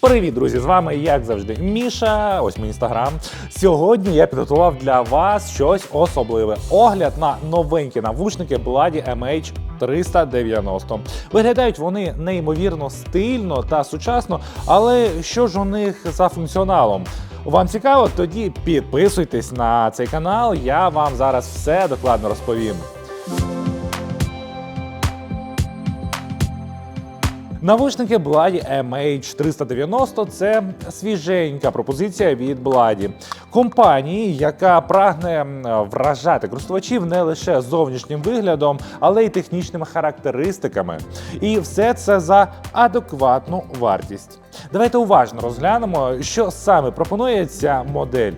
Привіт, друзі! З вами, як завжди, Міша. Ось мій інстаграм. Сьогодні я підготував для вас щось особливе. Огляд на новенькі навушники Blady MH 390. Виглядають вони неймовірно стильно та сучасно, але що ж у них за функціоналом? Вам цікаво? Тоді підписуйтесь на цей канал. Я вам зараз все докладно розповім. Навушники Blady MH390 – це свіженька пропозиція від Blady. компанії, яка прагне вражати користувачів не лише зовнішнім виглядом, але й технічними характеристиками. І все це за адекватну вартість. Давайте уважно розглянемо, що саме пропонує ця модель.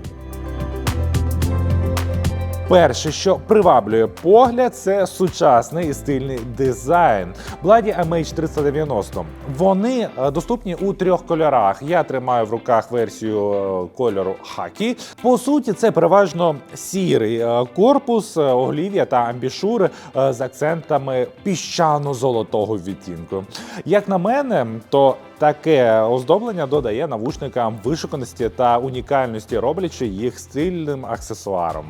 Перше, що приваблює погляд, це сучасний і стильний дизайн. Blady MH390. Вони е, доступні у трьох кольорах. Я тримаю в руках версію е, кольору хакі. По суті, це переважно сірий е, корпус, оглів'я та амбішури з акцентами піщано-золотого відтінку. Як на мене, то Таке оздоблення додає навушникам вишуканості та унікальності, роблячи їх стильним аксесуаром.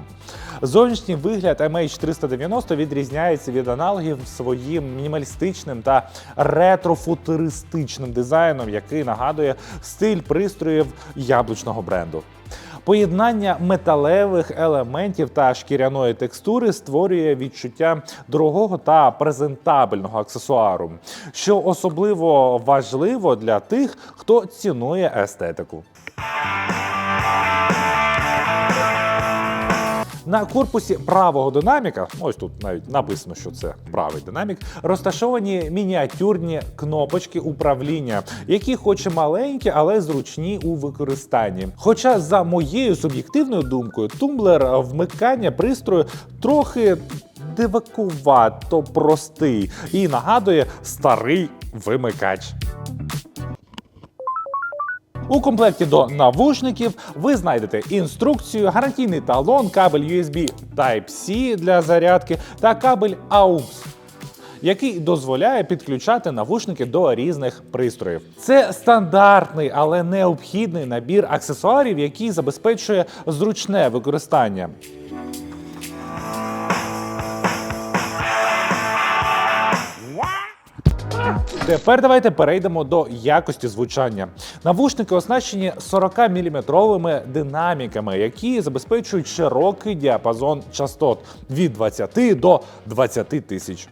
Зовнішній вигляд MH390 відрізняється від аналогів своїм мінімалістичним та ретрофутуристичним дизайном, який нагадує стиль пристроїв яблучного бренду. Поєднання металевих елементів та шкіряної текстури створює відчуття дорогого та презентабельного аксесуару, що особливо важливо для тих, хто цінує естетику. На корпусі правого динаміка, ось тут навіть написано, що це правий динамік, розташовані мініатюрні кнопочки управління, які хоч і маленькі, але зручні у використанні. Хоча, за моєю суб'єктивною думкою, тумблер вмикання пристрою трохи дивакувато простий і нагадує старий вимикач. У комплекті до навушників ви знайдете інструкцію, гарантійний талон, кабель USB Type-C для зарядки та кабель AUX. Який дозволяє підключати навушники до різних пристроїв. Це стандартний, але необхідний набір аксесуарів, який забезпечує зручне використання. Тепер давайте перейдемо до якості звучання. Навушники оснащені 40-мм динаміками, які забезпечують широкий діапазон частот від 20 до 20 тисяч.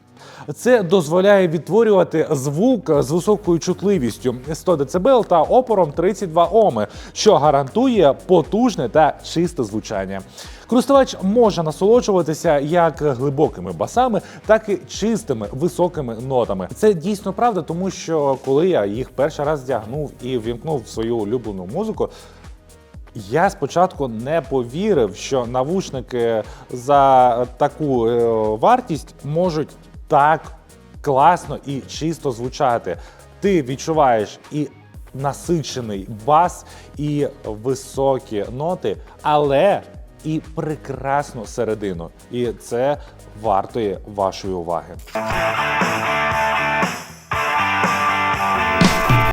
Це дозволяє відтворювати звук з високою чутливістю 100 дБ та опором 32 Оми, що гарантує потужне та чисте звучання. Користувач може насолоджуватися як глибокими басами, так і чистими високими нотами. Це дійсно правда, тому що коли я їх перший раз вдягнув і вімкнув свою улюблену музику. Я спочатку не повірив, що навушники за таку е, вартість можуть так класно і чисто звучати. Ти відчуваєш і насичений бас, і високі ноти, але і прекрасну середину. І це вартує вашої уваги.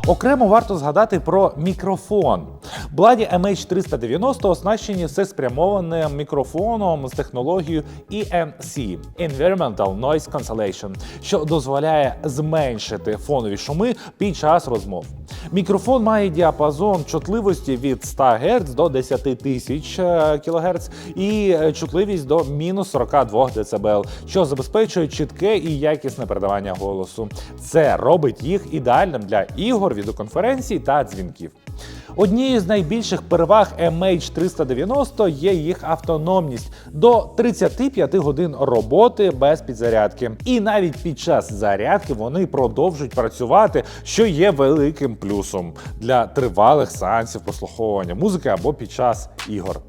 Окремо варто згадати про мікрофон. Бладі MH390 оснащені всеспрямованим мікрофоном з технологією ENC – Environmental Noise Cancellation, що дозволяє зменшити фонові шуми під час розмов. Мікрофон має діапазон чутливості від 100 Гц до 10 тисяч е, кГц і е, чутливість до мінус 42 дБ, що забезпечує чітке і якісне передавання голосу. Це робить їх ідеальним для ігор, відеоконференцій та дзвінків. Однією з найбільших переваг MH390 є їх автономність до 35 годин роботи без підзарядки. І навіть під час зарядки вони продовжують працювати, що є великим плюсом для тривалих сеансів прослуховування музики або під час ігор.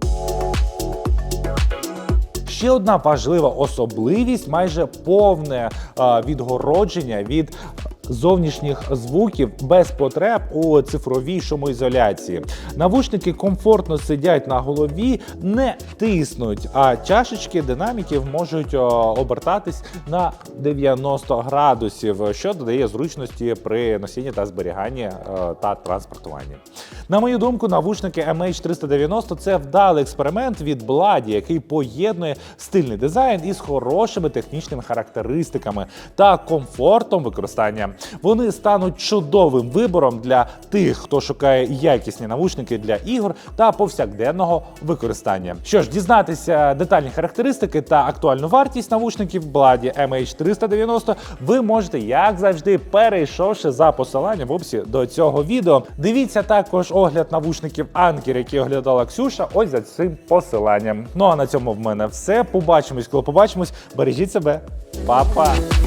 Ще одна важлива особливість майже повне відгородження від зовнішніх звуків без потреб у цифровій шумоізоляції. Навушники комфортно сидять на голові, не тиснуть, а чашечки динаміків можуть обертатись на 90 градусів, що додає зручності при носінні та зберіганні е, та транспортуванні. На мою думку, навушники MH390 – це вдалий експеримент від Бладі, який поєднує стильний дизайн із хорошими технічними характеристиками та комфортом використання. Вони стануть чудовим вибором для тих, хто шукає якісні навушники для ігор та повсякденного використання. Що ж, дізнатися детальні характеристики та актуальну вартість навушників Бладі MH390 ви можете, як завжди, перейшовши за посиланням в описі до цього відео. Дивіться також огляд навушників Anker, який оглядала Ксюша, ось за цим посиланням. Ну а на цьому в мене все. Побачимось, коли побачимось. Бережіть себе, Па-па!